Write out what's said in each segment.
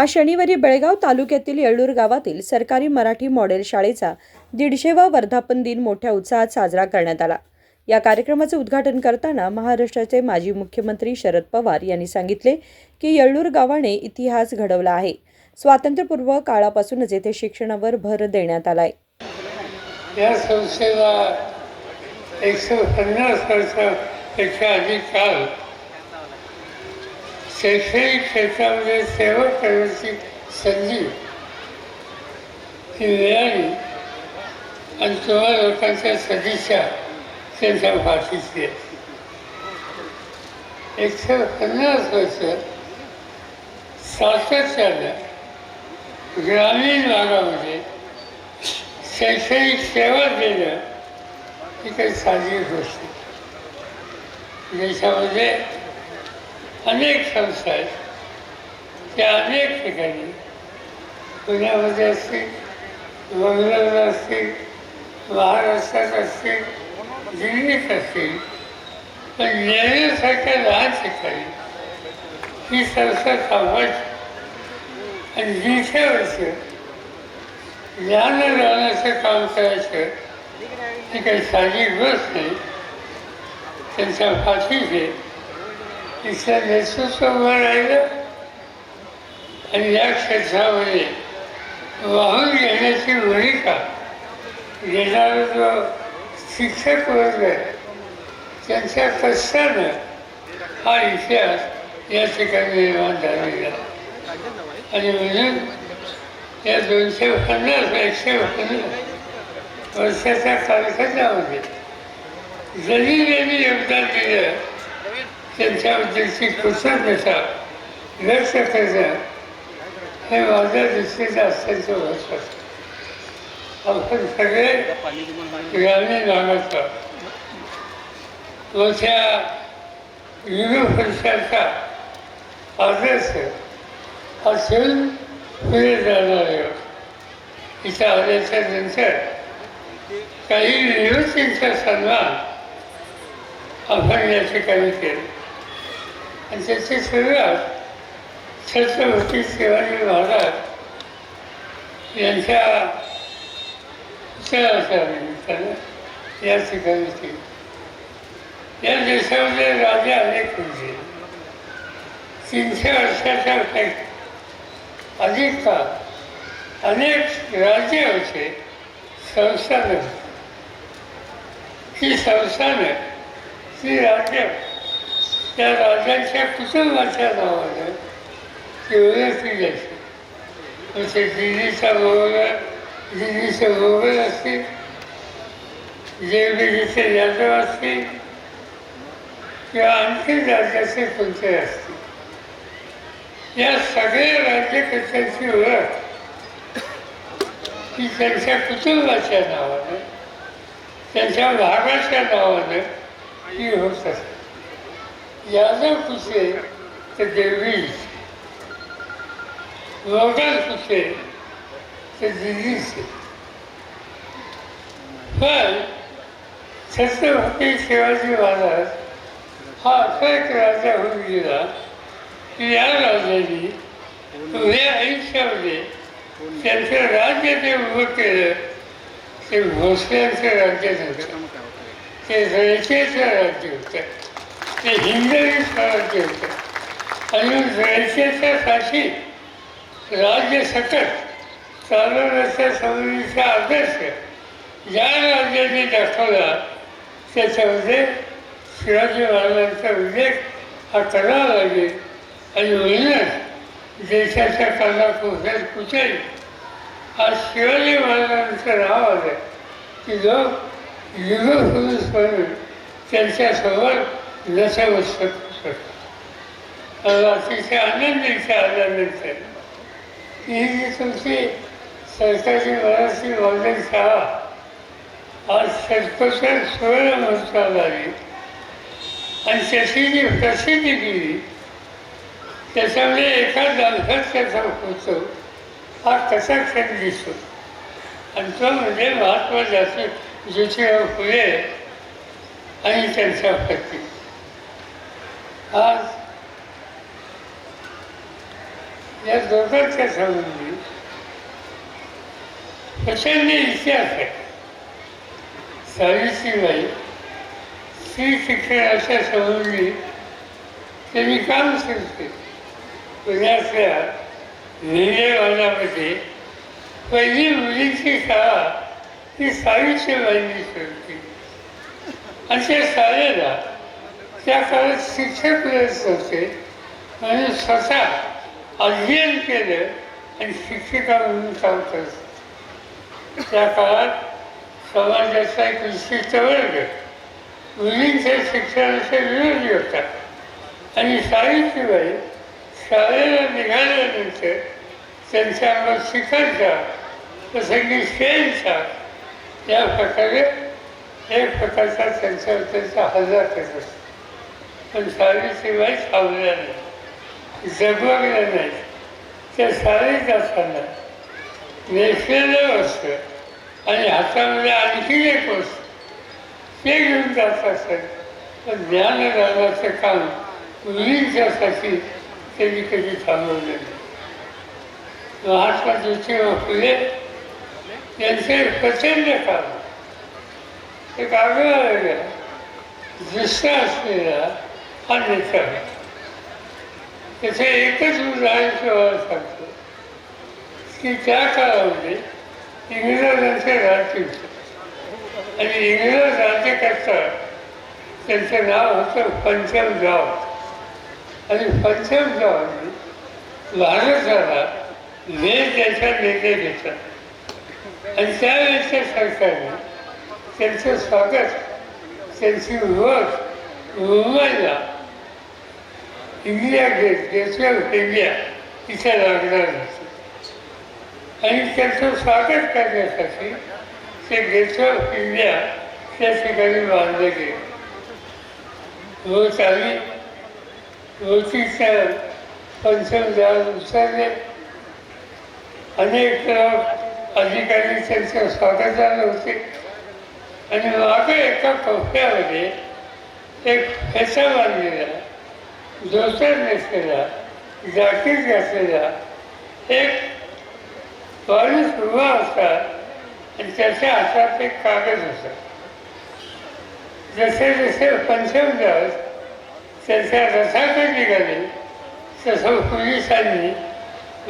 आज शनिवारी बेळगाव तालुक्यातील येळूर गावातील सरकारी मराठी मॉडेल शाळेचा दीडशेवा वर्धापन दिन मोठ्या उत्साहात साजरा करण्यात आला. या कार्यक्रमाचे उद्घाटन करताना महाराष्ट्राचे माजी मुख्यमंत्री शरद पवार यांनी सांगितले की येळूर गावाने इतिहास घडवला आहे. स्वातंत्र्यपूर्व काळापासूनच येथे शिक्षणावर भर देण्यात आलाय. या संस्थेला एकशे पन्नास वर्षापेक्षा अधिक काळ शैक्षणिक क्षेत्रामध्ये सेवा करण्याची संधी ही मिळाली आणि तुम्हा लोकांच्या सदिच्छा त्यांच्या पाठीशी आहेत एकशे पन्नास वर्ष सातत्यानं ग्रामीण भागामध्ये शैक्षणिक सेवा देणं ही काही साधी गोष्ट देशामध्ये अनेक संस्था आहेत त्या अनेक ठिकाणी पुण्यामध्ये असतील बंगलोरला असतील महाराष्ट्रात असतील दिल्लीत असतील पण नेहमीसारख्या लहान ठिकाणी ही संस्था थांबवायची. आणि दीडशे वर्ष ज्ञान राहण्याचं काम करायचं ही काही साधी गोष्ट नाही. त्यांच्या पाठीशी तिचं नेतृत्व उभं राहिलं आणि या क्षेत्रामध्ये वाहून घेण्याची भूमिका घेणारा जो शिक्षक वर्ग आहे त्यांच्या कष्टानं हा इतिहास या ठिकाणी निर्माण झालेला आणि म्हणून या दोनशे पन्नास एकशे पन्नास वर्षाच्या कालखंडामध्ये जरी त्यांनी योगदान दिलं त्यांच्याबद्दलची कृतज्ञता व्यक्त करणं हे माझ्या दृष्टीचं अत्यंत महत्त्वाचं आपण सगळे ग्रामीण भागाचा मोठ्या युनिव्हर्सिटीचा आदर्श असून पुढे जाणार आहोत इथं आल्याच्यानंतर काही निवृत्तींचा सन्मान आपण या ठिकाणी केला. आणि त्याची सुरुवात छत्रपती शिवाजी महाराज यांच्या उत्सवाच्या निमित्तानं या ठिकाणी केली या देशामध्ये राजे अनेक होते तीनशे वर्षाच्या पैकी अधिक काळ अनेक राज्य होते संस्थानं होती. ही संस्थानं ही राज्य त्या राजाच्या कुटुंबाच्या नावानं ती ओळखली जायची. मग ते दिल्लीचा मोगल दिल्लीचे मोगल असतील देवगिरीचे यादव असतील किंवा आणखी राज्याचे कोणते असतील. या सगळ्या राज्यकर्त्यांची ओळख? ही त्यांच्या कुटुंबाच्या नावानं त्यांच्या भागाच्या नावानं ही होत असते. यादव कुसे तर देवगिरीचे मोगल कुसे तर दिल्लीचे पण छत्रपती शिवाजी महाराज हा असा एक राजा होऊन गेला की या राजाने तुझ्या आयुष्यामध्ये त्यांचं राज्य जे उभं केलं ते भोसल्यांचं राज्य झालं. ते रयतेचं राज्य होतं. ते हिंदवी राज्य होतं आणि रयतेच्यासाठी राज्य सतत चालत असल्या समजुतीचा आदर्श ज्या राज्याने दाखवला त्याच्यामध्ये शिवाजी महाराजांचा उल्लेख हा करावा लागेल आणि म्हणूनच देशाच्या कानाकोपऱ्यात कुठेही आज शिवाजी महाराजांचं नाव आलं की लोक युगपुरुष म्हणून त्यांच्यासमोर नतमस्तक अतिशय आनंद इथे आल्यानंतर ही जी तुमची सरकारची मराठी मॉडेल शाळा. आज षटकोत्तर सुवर्ण महोत्सवाला आली आणि त्याची जी प्रसिद्धी केली. त्याच्यामध्ये एका दालखात त्याचा होतो हा कसा क्षण दिसतो? आणि तो म्हणजे महात्मा जास्त ज्योतिराव फुले आणि त्यांच्या पत्नी आज या दोघांच्या संबंधी प्रचंड इतिहास आहे. सावित्रीबाई स्त्री शिक्षणाच्या संबंधी त्यांनी काम सुरू पुण्यातल्या निर्णयवादामध्ये पहिली मुलींची शाळा ही सावित्रीबाईंनी सुरू केली. आणि त्या शाळेला त्या काळात शिक्षक मिळत नव्हते म्हणून स्वतः अध्ययन केलं आणि शिक्षिका म्हणून काम करत. त्या काळात समाजाचा एक विशिष्ट वर्ग मुलींच्या शिक्षणाचा विरोधी होता आणि सावित्रीबाई शाळेला निघाल्यानंतर त्यांच्या अंगात शिकायचा प्रसंगी शेणचा या प्रकारे एक प्रकारचा त्यांच्यावर त्यांचा हजार करत असतो. पण सावित्रीबाई सावल्या नाही. जगवल्या नाही. त्या शाळेत असताना नेसलेलं वस्त्र आणि हातामध्ये आणखी एक वस्त्र ते घेऊन जात असत पण ज्ञानदानाचं काम मुलींच्यासाठी त्यांनी कधी थांबवलं नाही. महात्मा ज्योतिबा फुले यांचे प्रचंड काम. एक आगळा वेगळा दुसरा असलेला आणि नेता त्याचं एकच उदाहरण तुम्हाला सांगतो. की त्या काळामध्ये इंग्रजांचे राज्य होतं. आणि इंग्रज राज्य करता त्यांचं नाव होतं पंचमगाव आणि पंचमगावांनी भारताला वेळ त्याच्या निर्णय घेतला आणि त्यावेळेच्या सरकारने त्यांचं स्वागत त्यांची ओळख मुंबईला India Gate Gateway of India इथे लागणार होती आणि त्याचं स्वागत करण्यासाठी ते गेटवे ऑफ इंडिया त्या ठिकाणी बांधले गेले. रोज आली होतीच्या हो, पंचम जाळ उचलले. अनेक अधिकारी त्यांच्या स्वागताला होते. आणि मागे एका कप्प्यामध्ये एक फेसा बांधलेला दोसर नेसलेला जाकीट घातलेला एक माणूस उभा होता आणि त्याच्या हातात एक कागद होता. जसे जसे पंचम दिवस त्याच्या रथाकडे निघाले तसं पोलिसांनी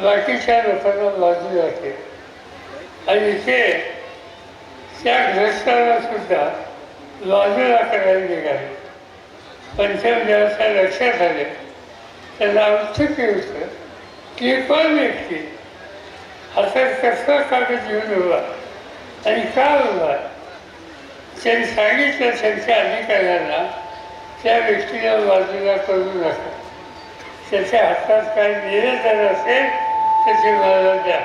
बाकीच्या लोकांना बाजू जाते आणि ते त्या ग्रस्तांना सुद्धा बाजूला करायला निघाले. पंचम दिवसा लक्षात आले त्यांना औत्सुक्य होतं. की कोण व्यक्ती आता कसं कागद घेऊन उभा? आणि का उभा? त्यांनी सांगितलं त्यांच्या अधिकाऱ्यांना त्या व्यक्तीला बाजूला करू नका. त्याच्या हातात काय निवेदन असेल त्याचे मला द्या.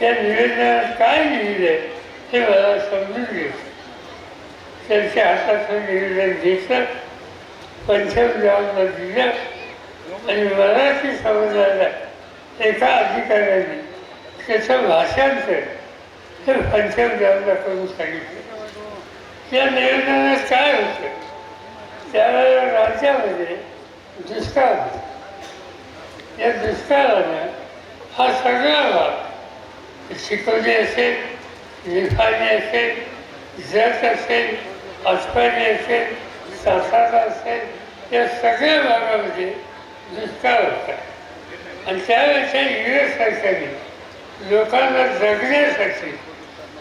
त्या निवेदनात काय लिहिले हे मला समजून घ्यायचं त्यांच्या हातात निवेदन घेतलं पंचम गावाला आणि मराठी समाजाला एका अधिकाऱ्याने त्याचं भाषांतर हे पंचम गावाला करून सांगितलं? त्या निवेदनात काय होतं? त्यावेळेला राज्यामध्ये दुष्काळ होता. या दुष्काळानं हा सगळा भाग शिकवणे असेल लिखाणे असेल जत असेल आसपाणी असेल सातारा असेल या सगळ्या भागामध्ये दुष्काळ होता. आणि त्यावेळेच्या इंग्रज सरकारने लोकांना जगण्यासाठी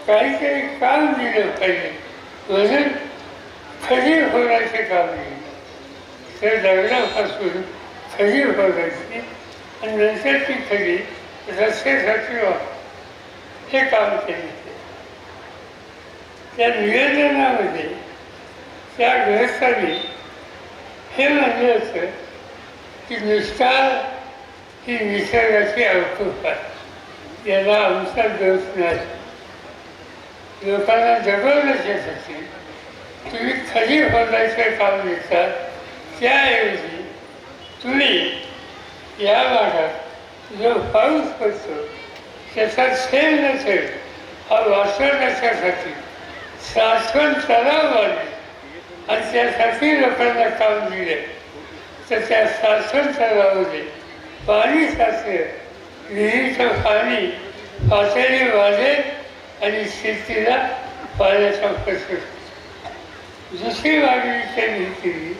काहीतरी काम दिलं पाहिजे. म्हणून खजीर होण्याचे काम दिले. तर दगडापासून खजीर होण्याची आणि नंतर ती खडी रस्त्यासाठी वापर हे काम केले. त्या निवेदनामध्ये त्या गृहस्थाने हे म्हणलं होतं की दुष्काळ ही निसर्गाची अवकूप आहे याला आमचा दोष नाही. लोकांना जगवण्याच्यासाठी तुम्ही खरी होण्याचे काम देता त्याऐवजी तुम्ही या भागात जो पाऊस पडतो त्याचा सेल नसेल हा वाचवण्याच्यासाठी साठवण तलाव बांधले. आणि त्यासाठी लोकांना काम दिले. तर त्या शासन तलावामध्ये पाणी साचले विहिरीचं पाणी पातळी वाढेल आणि शेतीला पाण्याचा प्रश्न. दुसरी मागणी त्यांनी केली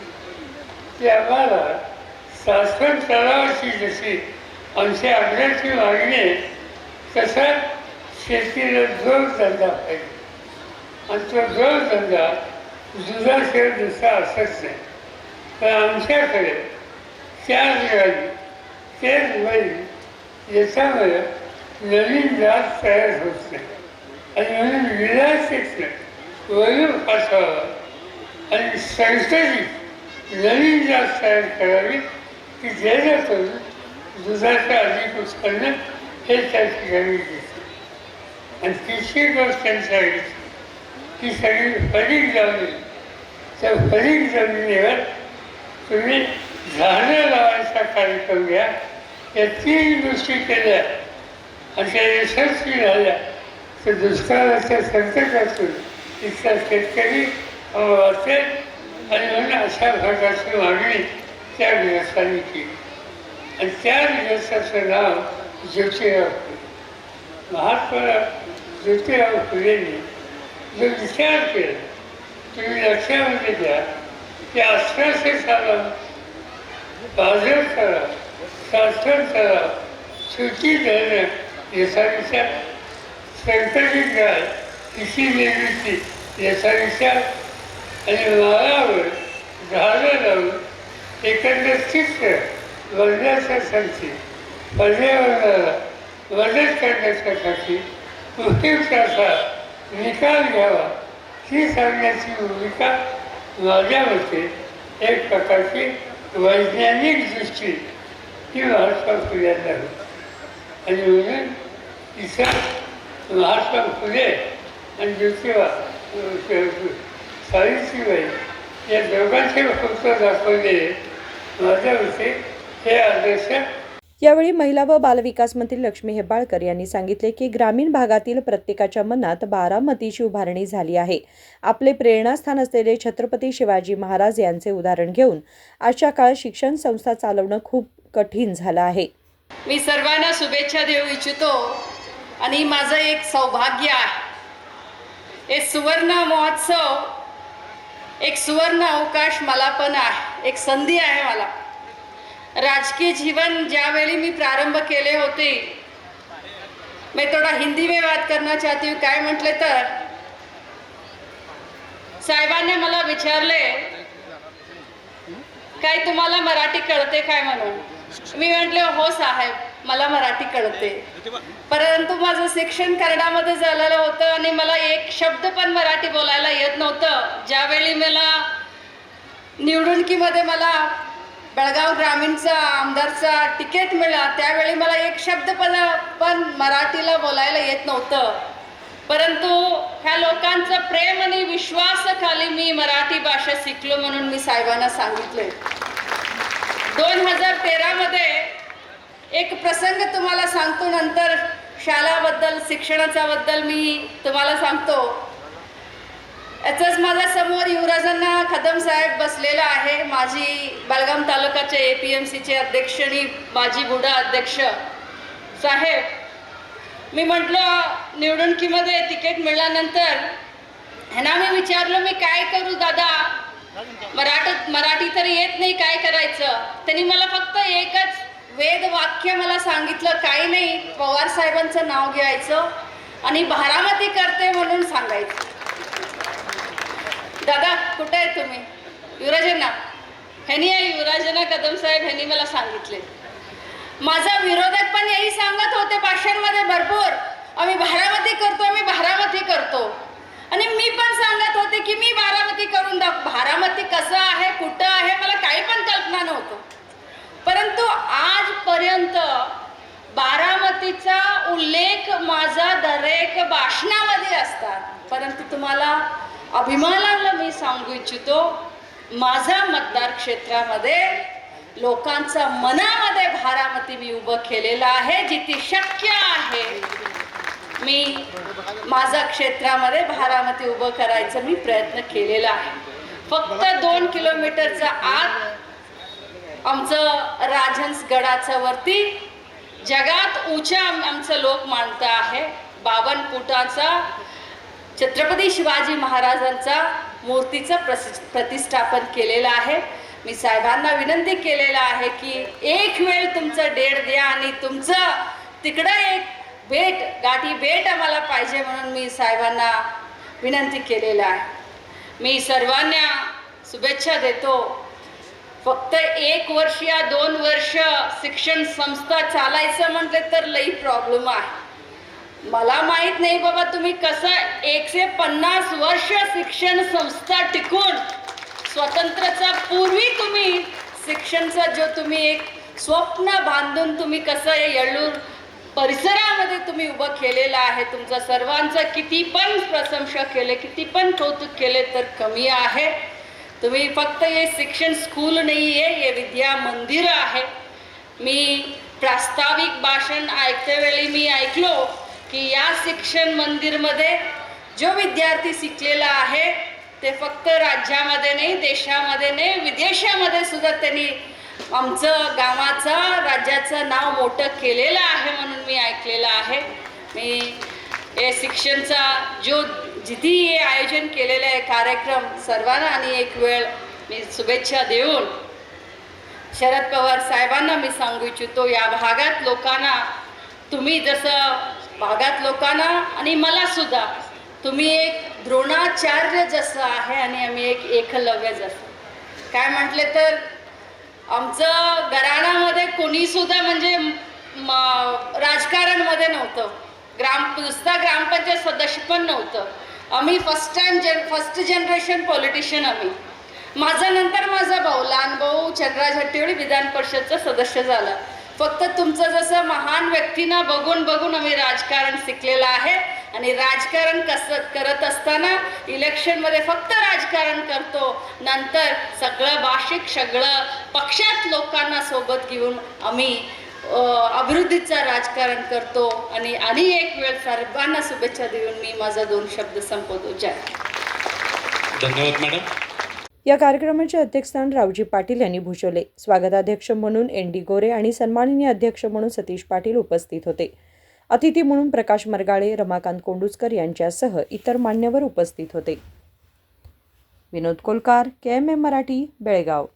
की आम्हाला शासन तलावाची जशी आमची आग्रहाची मागणी आहे तसा शेतीला जोडधंदा पाहिजे. आणि तो जोडधंदा खेळ दुसरा असत नाही. पण आमच्याकडे त्या गाडी तेच बैल याच्यामुळे नवीन जात तयार होत नाही. आणि म्हणून विलासित वरून पाठवावं. आणि संस्थेची नवीन जात तयार करावी की जेणेकरून दुधाचं अधिक उत्पन्न हे त्या ठिकाणी दिसते आणि तिसरी गोष्ट त्यांच्या ही सगळी फरीक जाऊन त्या फरीक जमिनीवर तुम्ही झाडं लावायचा कार्यक्रम घ्या. या तीन गोष्टी केल्या. आणि त्या यशस्वी झाल्या. तर दुष्काळाच्या संकटातून इथला शेतकरी वाचेल आणि म्हणून अशा भागाची मागणी त्या दिवसांनी केली. आणि त्या दिवसाचं नाव ज्योतिराव फुले. महात्मा ज्योतिराव फुलेंनी जो विचार केला तुम्ही लक्षामध्ये घ्या की अठराशे सालात बाजार करा शासन करा सुटी धरणं याचा विचार संकटित गाय तिची निर्मिती याचा आणि माळावर झाडं लावून एकंदर चित्र वर्णाच्यासाठी पर्यावरणाला मदत करण्यासाठी कृषीचा निकाल घ्यावा. ही सांगण्याची भूमिका माझ्या एक प्रकारची वैज्ञानिक दृष्टी ही महात्मा फुल्यांना होती आणि म्हणून तिचा महात्मा फुले आणि ज्योतिबा सावित्रीबाई या दोघांचे फक्त दाखवले. माझ्या हे आदर्श यावेळी महिला व बालविकास मंत्री लक्ष्मी हेबाळकर यांनी सांगितले की ग्रामीण भागातील प्रत्येकाच्या मनात बारामतीची उभारणी झाली आहे. आपले प्रेरणास्थान असलेले छत्रपती शिवाजी महाराज यांचे उदाहरण घेऊन आजच्या काळात शिक्षण संस्था चालवणं खूप कठीण झालं आहे. मी सर्वांना शुभेच्छा देऊ इच्छितो आणि माझं एक सौभाग्य आहे. हे सुवर्ण महोत्सव एक सुवर्ण अवकाश मला पण आहे. एक संधी आहे मला. राजकीय जीवन ज्यावेळी मी प्रारंभ केले होते मैं थोड़ा हिंदी में बात करना चाहती. हूँ काय म्हटले तर साहेबांनी मला विचारले काय तुम्हाला मराठी कळते काय म्हणून? मी म्हटले हो साहेब मला मराठी कळते. परंतु माझं शिक्षण कन्नडामध्ये झालेलं होतं आणि मला एक शब्द पण मराठी बोलायला येत नव्हतं. ज्यावेळी मला निवडणुकीमध्ये मला बेळगाव ग्रामीणचा आमदारचा तिकीट मिळाला. त्यावेळी मला एक शब्द पण पण मराठीला बोलायला येत नव्हतं. परंतु ह्या लोकांचं प्रेम आणि विश्वासाखाली मी मराठी भाषा शिकलो म्हणून मी साहेबांना सांगितले. दोन हजार तेरामध्ये एक प्रसंग तुम्हाला सांगतो. नंतर शालाबद्दल शिक्षणाच्याबद्दल मी तुम्हाला सांगतो. याचंच माझ्यासमोर युवराजांना खदम साहेब बसलेला आहे. माझी बालगाम तालुक्याचे ए पी एम सीचे अध्यक्ष आणि माजी बुडा अध्यक्ष. साहेब मी म्हटलं निवडणुकीमध्ये तिकीट मिळाल्यानंतर ह्यांना मी विचारलं मी काय करू दादा? मराठीत मराठी तरी येत नाही काय करायचं? त्यांनी मला फक्त एकच वेद वाक्य मला सांगितलं काही नाही पवार साहेबांचं नाव घ्यायचं आणि बारामती करते म्हणून सांगायचं. दादा कुठे आहे तुम्ही? युवराजांना. ह्यांनी आहे युवराजना कदम साहेब ह्यांनी मला सांगितले. माझा विरोधक पण हेही सांगत होते भाषणमध्ये भरपूर. आम्ही बारामती करतो आम्ही बारामती करतो. आणि मी पण सांगत होते की मी बारामती करून दाख बारामती कसं आहे कुठं आहे मला काही पण कल्पना नव्हतं. परंतु आजपर्यंत बारामतीचा उल्लेख माझा दरेक भाषणामध्ये असतात. परंतु तुम्हाला अभिमानाला मी सांगू इच्छितो माझा मतदार क्षेत्रामध्ये लोकांचा मनामध्ये भारामती मी उभं केलेलं आहे जिथे शक्य आहे. मी माझा क्षेत्रामध्ये भारामती उभं करायचं मी प्रयत्न केलेला आहे. फक्त दोन किलोमीटरचा आत आमचं राजहंसगडाचं वरती जगात उंचा आमचं लोक मानतं आहे. बावन फुटाचा छत्रपती शिवाजी महाराजांचा मूर्तीचं प्रसि प्रतिष्ठापन केलेलं आहे. मी साहेबांना विनंती केलेलं आहे की एक वेळ तुमचं डेट द्या आणि तुमचं तिकडं एक भेट गाठी भेट आम्हाला पाहिजे म्हणून मी साहेबांना विनंती केलेलं आहे. मी सर्वांना शुभेच्छा देतो. फक्त एक वर्ष या दोन वर्ष शिक्षण संस्था चालायचं म्हटलं तर लई प्रॉब्लेम आहे. मला माहीत नाही बाबा तुम्ही कसं एकशे पन्नास वर्ष शिक्षण संस्था टिकून स्वातंत्र्याचा पूर्वी तुम्ही शिक्षणचा जो तुम्ही एक स्वप्न बांधून तुम्ही कसं येळूर परिसरामध्ये तुम्ही उभं केलेलं आहे तुमचा सर्वांचा किती पण प्रशंसा केले किती पण कौतुक केले तर कमी आहे. तुम्ही फक्त हे शिक्षण स्कूल नाही आहे हे विद्या मंदिर आहे. मी प्रास्ताविक भाषण ऐकते वेळी मी ऐकलो की या शिक्षण मंदिरमध्ये जो विद्यार्थी शिकलेला आहे ते फक्त राज्यामध्ये नाही देशामध्ये नाही विदेशामध्ये सुद्धा त्यांनी आमचं गावाचा राज्याचं नाव मोठं केलेलं आहे म्हणून मी ऐकलेलं आहे. मी हे शिक्षणचा जो जिथे हे आयोजन केलेलं आहे कार्यक्रम सर्वांना आणि एक वेळ मी शुभेच्छा देऊन शरद पवार साहेबांना मी सांगू इच्छितो या भागात लोकांना तुम्ही जसं भागात लोकांना आणि मला सुद्धा. तुम्ही एक द्रोणाचार्य जसं आहे आणि आम्ही एक एकलव्य जसं. काय म्हटले तर आमचं घराण्यामध्ये कोणी सुद्धा म्हणजे म- राजकारणमध्ये नव्हतं. ग्राम नुसता ग्रामपंचायत सदस्य पण नव्हतं. आम्ही first time gen first generation politician आम्ही. माझा नंतर माझा भाऊ लहान भाऊ चंद्राज हट्टीवळी विधान परिषदचा सदस्य झाला. फक्त तुमचं जसं महान व्यक्तींना बघून बघून आम्ही राजकारण शिकलेलं आहे. आणि राजकारण कसं करत असताना इलेक्शनमध्ये फक्त राजकारण करतो. नंतर सगळं भाषिक सगळं पक्षात लोकांना सोबत घेऊन आम्ही अभिवृद्धीचं राजकारण करतो. आणि आणि एक वेळ सर्वांना शुभेच्छा देऊन मी माझा दोन शब्द संपवतो. जय धन्यवाद मॅडम. या कार्यक्रमाचे अध्यक्षस्थान रावजी पाटील यांनी भूषवले. स्वागताध्यक्ष म्हणून एन डी गोरे आणि सन्माननीय अध्यक्ष म्हणून सतीश पाटील उपस्थित होते. अतिथी म्हणून प्रकाश मरगाळे रमाकांत कोंडुसकर यांच्यासह इतर मान्यवर उपस्थित होते. Vinod Kolkar K M M Marathi Belgaum.